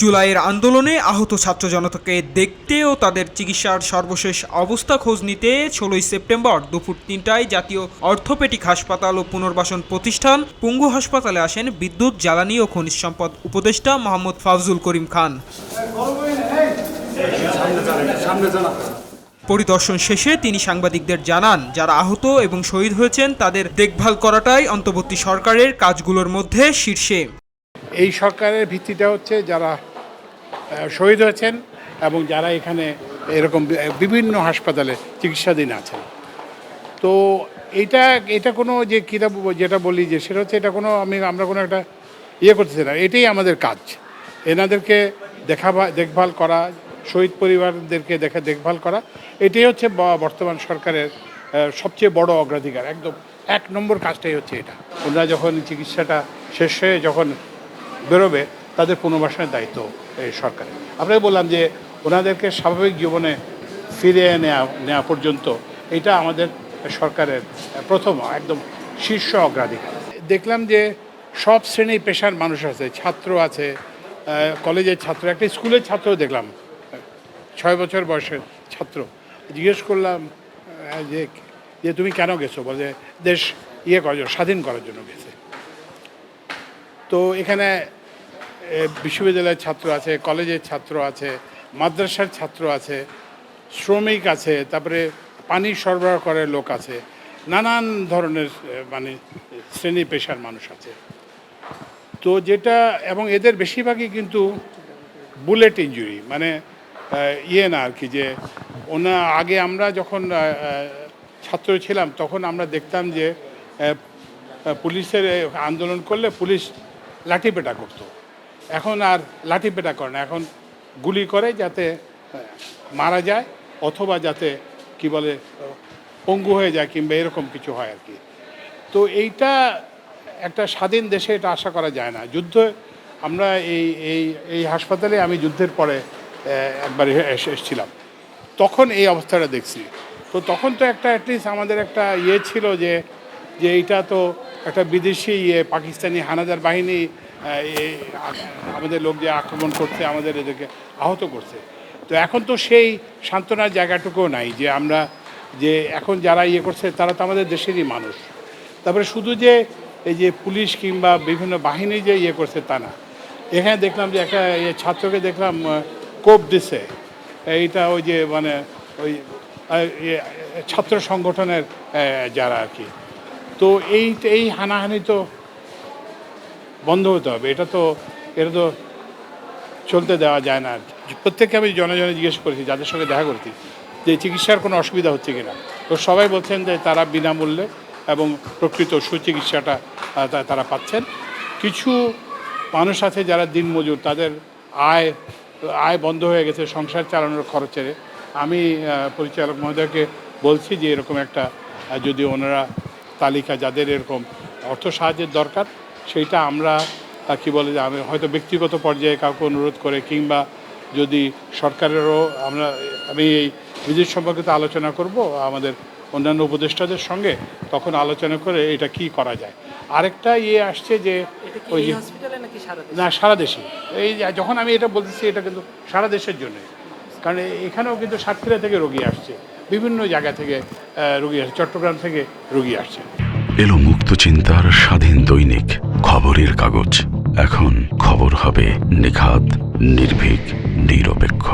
জুলাইয়ের আন্দোলনে আহত ছাত্র জনতাকে দেখতে ও তাদের চিকিৎসার সর্বশেষ অবস্থা খোঁজ নিতে ষোলোই সেপ্টেম্বর দুপুর তিনটায় জাতীয় অর্থোপেডিক হাসপাতাল ও পুনর্বাসন প্রতিষ্ঠান পঙ্গু হাসপাতালে আসেন বিদ্যুৎ, জ্বালানি ও খনিজ সম্পদ উপদেষ্টা মোহাম্মদ ফাফজুল করিম খান। পরিদর্শন শেষে তিনি সাংবাদিকদের জানান, যারা আহত এবং শহীদ হয়েছেন তাদের দেখভাল করাটাই অন্তর্বর্তী সরকারের কাজগুলোর মধ্যে শীর্ষে। এই সরকারের ভিত্তিটা হচ্ছে যারা শহীদ হয়েছেন এবং যারা এখানে এরকম বিভিন্ন হাসপাতালে চিকিৎসাধীন আছেন। তো এটা এটা কোনো যে কীটা যেটা বলি যে সেটা হচ্ছে এটা কোনো আমি, আমরা কোনো একটা ইয়ে করতেছি না। এটাই আমাদের কাজ। এনাদেরকে দেখা দেখভাল করা, শহীদ পরিবারদেরকে দেখা, দেখভাল করা, এটাই হচ্ছে বর্তমান সরকারের সবচেয়ে বড় অগ্রাধিকার। একদম এক নম্বর কাজটাই হচ্ছে এটা। ওনারা যখন চিকিৎসাটা শেষ হয়ে যখন বেরোবে, তাদের পুনর্বাসনের দায়িত্ব এই সরকারের। আপনাকে বললাম যে ওনাদেরকে স্বাভাবিক জীবনে ফিরিয়ে নেওয়া নেওয়া পর্যন্ত এটা আমাদের সরকারের প্রথম একদম শীর্ষ অগ্রাধিকার। দেখলাম যে সব শ্রেণি পেশার মানুষ আছে, ছাত্র আছে কলেজের ছাত্র, একটা স্কুলের ছাত্র দেখলাম, ছয় বছর বয়সের ছাত্র। জিজ্ঞেস করলাম যে যে তুমি কেন গেছো? বলে, দেশ ইয়ে করার জন্য, স্বাধীন করার জন্য গেছে। তো এখানে বিশ্ববিদ্যালয়ের ছাত্র আছে, কলেজের ছাত্র আছে, মাদ্রাসার ছাত্র আছে, শ্রমিক আছে, তারপরে পানি সরবরাহ করে লোক আছে, নানান ধরনের মানে শ্রেণি পেশার মানুষ আছে। তো যেটা, এবং এদের বেশিরভাগই কিন্তু বুলেট ইঞ্জুরি মানে ইয়ে না আর কি, যে ওনা, আগে আমরা যখন ছাত্র ছিলাম, তখন আমরা দেখতাম যে পুলিশের আন্দোলন করলে পুলিশ লাঠিপেটা করতো। এখন আর লাঠিপেটা করে না। এখন গুলি করে যাতে মারা যায় অথবা যাতে, কি বলে, পঙ্গু হয়ে যায় কিংবা এরকম কিছু হয় আর কি। তো এইটা একটা স্বাধীন দেশে এটা আশা করা যায় না। যুদ্ধ, আমরা এই এই এই হাসপাতালে আমি যুদ্ধের পরে একবার এসে এসেছিলাম। তখন এই অবস্থাটা দেখছি। তো তখন তো একটা অ্যাটলিস্ট আমাদের একটা ইয়ে ছিল যে যে এইটা তো একটা বিদেশি ইয়ে পাকিস্তানি হানাদার বাহিনী আমাদের লোক যে আক্রমণ করছে, আমাদের এদেরকে আহত করছে। তো এখন তো সেই সান্ত্বনার জায়গাটুকুও নাই যে আমরা, যে এখন যারা ইয়ে করছে, তারা তো আমাদের দেশেরই মানুষ। তারপরে শুধু যে এই যে পুলিশ কিংবা বিভিন্ন বাহিনী যে ইয়ে করছে, তা না। এখানে দেখলাম যে একটা ছাত্রকে দেখলাম কোপ দিছে। এইটা ওই যে মানে ওই ছাত্র সংগঠনের যারা আর কি। তো এই এই হানাহানি তো বন্ধ হতে হবে। এটা তো এটা তো চলতে দেওয়া যায় না কি। প্রত্যেককে আমি জনে জনে জিজ্ঞেস করেছি, যাদের সঙ্গে দেখা করেছি, যে চিকিৎসার কোনো অসুবিধা হচ্ছে কিনা। তো সবাই বলছেন যে তারা বিনামূল্যে এবং প্রকৃত সুচিকিৎসাটা তারা পাচ্ছেন। কিছু মানুষ আছে যারা দিনমজুর তাদের আয় আয় বন্ধ হয়ে গেছে, সংসার চালানোর খরচের। আমি পরিচালক মহোদয়কে বলছি যে এরকম একটা যদি ওনারা তালিকা যাদের এরকম অর্থ সাহায্যের দরকার সেইটা আমরা কি বলে যে আমি হয়তো ব্যক্তিগত পর্যায়ে কাউকে অনুরোধ করে কিংবা যদি সরকারেরও আমরা আমি এই বিদেশ সম্পর্কিত আলোচনা করব আমাদের অন্যান্য উপদেষ্টাদের সঙ্গে তখন আলোচনা করে এটা কি করা যায়। আরেকটা ইয়ে আসছে যে ওই যে না সারা দেশে। এই যখন আমি এটা বলতেছি এটা কিন্তু সারা দেশের জন্য। কারণ এখানেও কিন্তু সাতক্ষীরা থেকে রোগী আসছে। বিভিন্ন জায়গা থেকে রুগী আসছে চট্টগ্রাম থেকে রুগী আসছে। এলো মুক্ত চিন্তার স্বাধীন দৈনিক, খবরের কাগজ। এখন খবর হবে নিখাত, নির্ভীক, নিরপেক্ষ।